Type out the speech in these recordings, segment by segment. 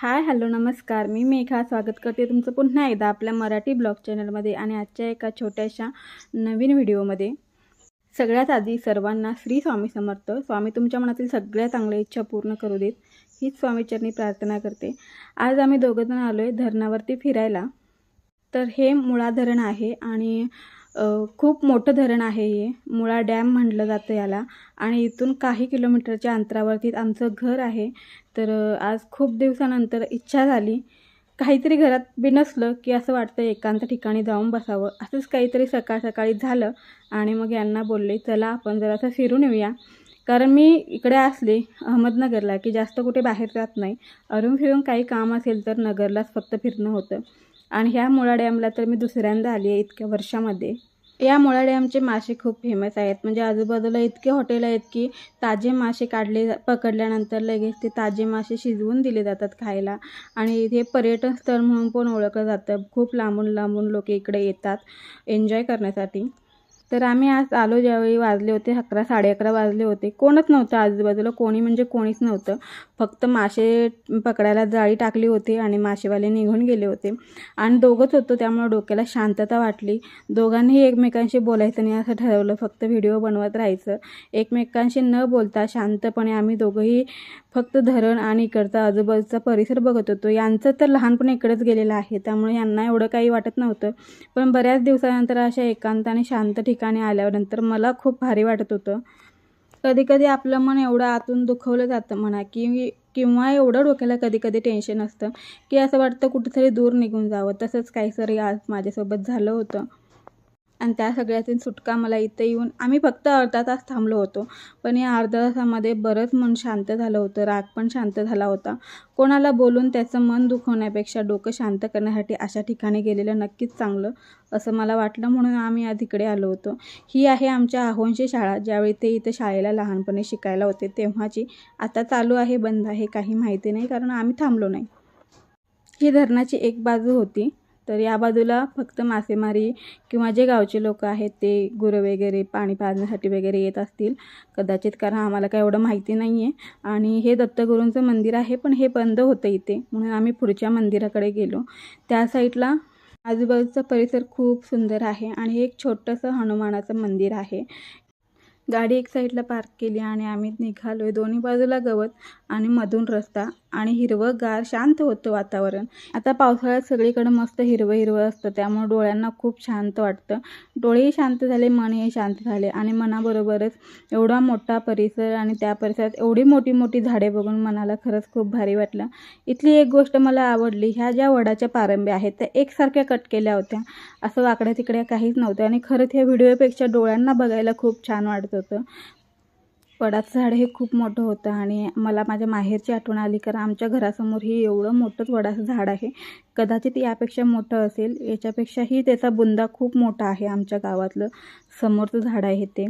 Hi hello नमस्कार. मी मेघा. स्वागत करते तुमचं पुन्हा एकदा आपल्या मराठी ब्लॉग चॅनलमध्ये आणि आजच्या एका छोट्याशा नवीन व्हिडिओमध्ये. सगळ्यात आधी सर्वांना श्री स्वामी समर्थ. स्वामी तुमच्या मनातील सगळ्या चांगल्या इच्छा पूर्ण करू देत. हीच स्वामीचरणी प्रार्थना करते. आज आम्ही दोघंजण आलो आहे धरणावरती फिरायला. तर हे मुळा धरण आहे आणि खूप मोठं धरण आहे हे. मुळा डॅम म्हटलं जातं याला. आणि इथून काही किलोमीटरच्या अंतरावरती आमचं घर आहे. तर आज खूप दिवसानंतर इच्छा झाली. काहीतरी घरात बी नसलं की असं वाटतं एकांत ठिकाणी जाऊन बसावं. असंच काहीतरी सकाळ सकाळी झालं आणि मग यांना बोलले चला आपण जरासं फिरून येऊया. कारण मी इकडे असले अहमदनगरला की जास्त कुठे बाहेर जात नाही. अरून फिरून काही काम असेल तर नगरलाच फक्त फिरणं होतं. आणि ह्या मुळा डॅमला तर मी दुसऱ्यांदा आली आहे इतक्या वर्षामध्ये. या मुळा डॅमचे मासे खूप फेमस आहेत. म्हणजे आजूबाजूला इतके हॉटेल आहेत की ताजे मासे काढले पकडल्यानंतर लगेच ते ताजे मासे शिजवून दिले जातात खायला. आणि इथे पर्यटन स्थळ म्हणून पण ओळखलं जातं. खूप लांबून लांबून लोक इकडे येतात एन्जॉय करण्यासाठी. तर आम्ही आज आलो ज्यावेळी वाजले होते अकरा साडे अकरा वाजले होते. कोणच नव्हतं आजूबाजूला कोणी म्हणजे कोणीच नव्हतं. फक्त मासे पकडायला जाळी टाकली होती आणि मासेवाले निघून गेले होते. आणि दोघंच होतो त्यामुळे डोक्याला शांतता वाटली. दोघांनी एकमेकांशी बोलायचं नाही असं ठरवलं. फक्त व्हिडिओ बनवत राहायचं. एकमेकांशी न बोलता शांतपणे आम्ही दोघंही फक्त धरण आणि इकडचा आजूबाजूचा परिसर बघत होतो. यांचं तर लहानपण इकडेच गेलेलं आहे त्यामुळे यांना एवढं काही वाटत नव्हतं. पण बऱ्याच दिवसानंतर अशा एकांत आणि शांत ठिकाणी ठिकाणी आल्यानंतर मला खूप भारी वाटत होतं. कधी कधी आपलं मन एवढं आतून दुखवलं जातं म्हणा की किंवा एवढं डोक्याला कधी कधी टेन्शन असतं की असं वाटतं कुठेतरी दूर निघून जावं. तसंच काहीतरी आज माझ्यासोबत झालं होतं. आणि त्या सगळ्यातून सुटका मला इथं येऊन आम्ही फक्त अर्धा तास थांबलो होतो. पण या अर्धा तासामध्ये बरंच मन शांत झालं होतं. राग पण शांत झाला होता. कोणाला बोलून त्याचं मन दुखवण्यापेक्षा डोकं शांत करण्यासाठी अशा ठिकाणी गेलेलं नक्कीच चांगलं असं मला वाटलं म्हणून आम्ही आज इकडे आलो होतो. ही आहे आमच्या आहोंची शाळा. ज्यावेळी ते इथं शाळेला लहानपणी शिकायला होते तेव्हाची आता चालू आहे बंद आहे काही माहिती नाही कारण आम्ही थांबलो नाही. ही धरणाची एक बाजू होती. तर या बाजूला फक्त मासेमारी किंवा जे गावचे लोक आहेत ते गुरं वगैरे पाणी पाजण्यासाठी वगैरे येत असतील. कदाचित कारण आम्हाला काय एवढं माहिती नाही आहे आणि हे दत्तगुरूंचं मंदिर आहे पण हे बंद होतं इथे. म्हणून आम्ही पुढच्या मंदिराकडे गेलो. त्या साईडला आजूबाजूचा परिसर खूप सुंदर आहे आणि एक छोटंसं हनुमानाचं मंदिर आहे. गाडी एक साईडला पार्क केली आणि आम्ही निघालो आहे दोन्ही बाजूला गवत आणि मधून रस्ता आणि हिरवं गार शांत होतं वातावरण. आता पावसाळ्यात सगळीकडे मस्त हिरवं हिरवं असतं त्यामुळे डोळ्यांना खूप शांत वाटतं. डोळेही शांत झाले मनही शांत झाले आणि मनाबरोबरच एवढा मोठा परिसर आणि त्या परिसरात एवढी मोठी मोठी झाडे बघून मनाला खरंच खूप भारी वाटलं. इथली एक गोष्ट मला आवडली ह्या ज्या वडाच्या पारंब्या आहेत त्या एकसारख्या कट केल्या होत्या. असं वाकड्या तिकड्या काहीच नव्हत्या आणि खरंच ह्या व्हिडिओपेक्षा डोळ्यांना बघायला खूप छान वाटतं होतं. वडाचं झाड हे खूप मोठं होतं आणि मला माझ्या माहेरची आठवण आली कारण आमच्या घरासमोर हे एवढं मोठंच वडाचं झाड आहे. कदाचित यापेक्षा मोठं असेल याच्यापेक्षाही त्याचा बुंदा खूप मोठा आहे आमच्या गावातलं. समोरचं झाड आहे ते.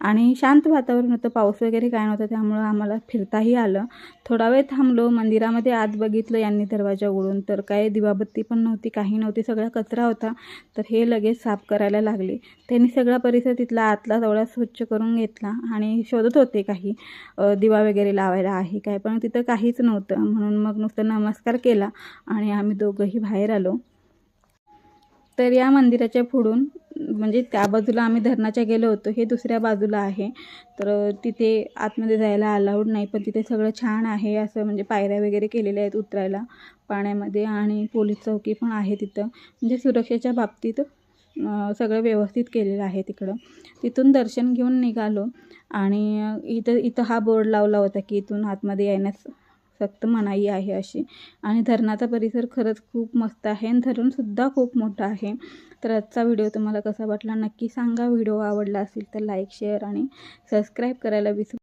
आणि शांत वातावरण होतं. पाऊस वगैरे काय नव्हतं त्यामुळं आम्हाला फिरताही आलं. थोडा वेळ थांबलो मंदिरामध्ये आत बघितलं यांनी दरवाजा उघडून. तर काय दिवाबत्ती पण नव्हती काही नव्हती सगळा कचरा होता. तर हे लगेच साफ करायला लागले. त्यांनी सगळा परिसर तिथला आतला तेवढा स्वच्छ करून घेतला आणि शोधत होते काही दिवा वगैरे लावायला आहे काय पण तिथं काहीच नव्हतं. म्हणून मग नुसतं नमस्कार केला आणि आम्ही दोघंही बाहेर आलो. तर या मंदिराच्या पुढून म्हणजे त्या बाजूला आम्ही धरणाच्या गेलो होतो हे दुसऱ्या बाजूला आहे. तर तिथे आतमध्ये जायला अलाउड नाही पण तिथे सगळं छान आहे असं म्हणजे पायऱ्या वगैरे केलेल्या आहेत उतरायला पाण्यामध्ये आणि पोलीस चौकी पण आहे तिथं. म्हणजे सुरक्षेच्या बाबतीत सगळं व्यवस्थित केलेलं आहे तिकडं. तिथून दर्शन घेऊन निघालो आणि इथं इथं हा बोर्ड लावला होता की इथून आतमध्ये येण्यास सक्त मनाई आहे अशी. आणि धरणाचा परिसर खरंच खूप मस्त आहे आणि धरणसुद्धा खूप मोठं आहे. तर आजचा व्हिडिओ तुम्हाला कसा वाटला नक्की सांगा. व्हिडिओ आवडला असेल तर लाईक शेअर आणि सबस्क्राईब करायला विसरू